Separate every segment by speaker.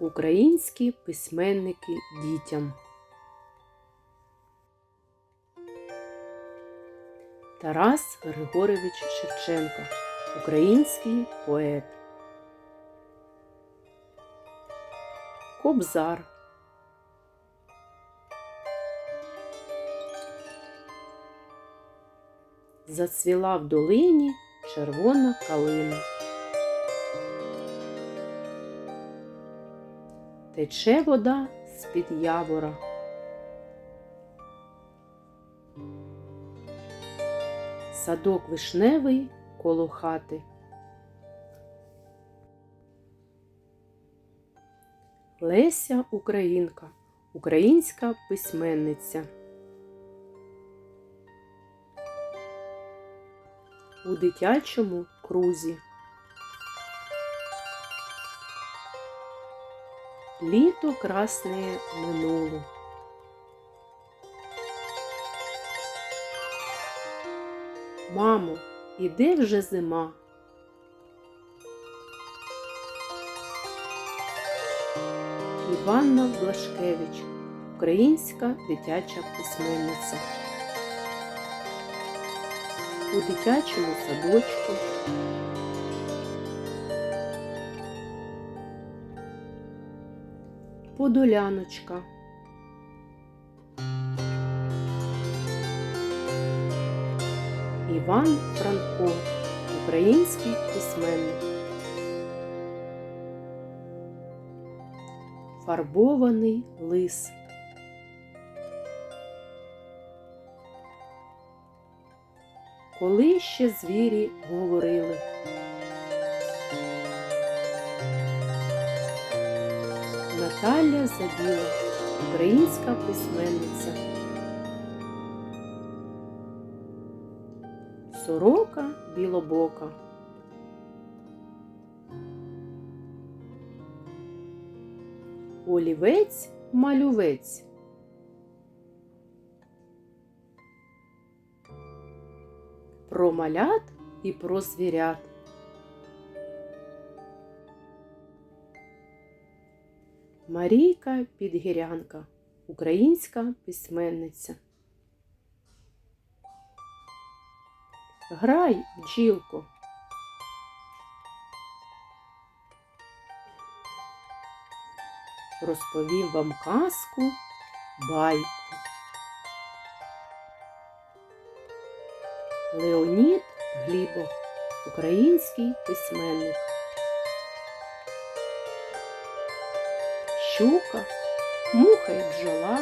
Speaker 1: Українські письменники дітям. Тарас Григорович Шевченко. Український поет. Кобзар. Зацвіла в долині червона калина. Тече вода з-під явора. Садок вишневий коло хати. Леся Українка, українська письменниця. У дитячому крузі. Літо красне минуло. Мамо, іде вже зима. Іванна Блашкевич, українська дитяча письменниця. У дитячому садочку. Подоляночка. Іван Франко, український письменник. Фарбований лис. Коли ще звірі говорили. Наталя Забіла, українська письменниця. Сорока білобока. Олівець малювець. Про малят і про звірят. Марійка Підгірянка, українська письменниця. Грай, бджілко. Розповів вам казку байку. Леонід Глібов, український письменник. Щука, муха і бджола,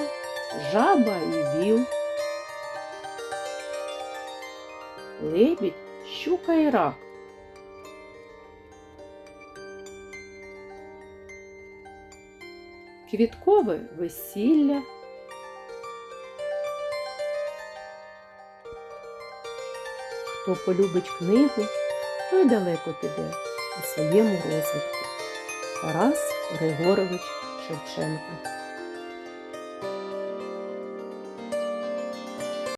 Speaker 1: жаба і віл. Лебідь, щука і рак. Квіткове весілля. Хто полюбить книгу, той далеко піде у своєму розвитку. Тарас Григорович Шевченко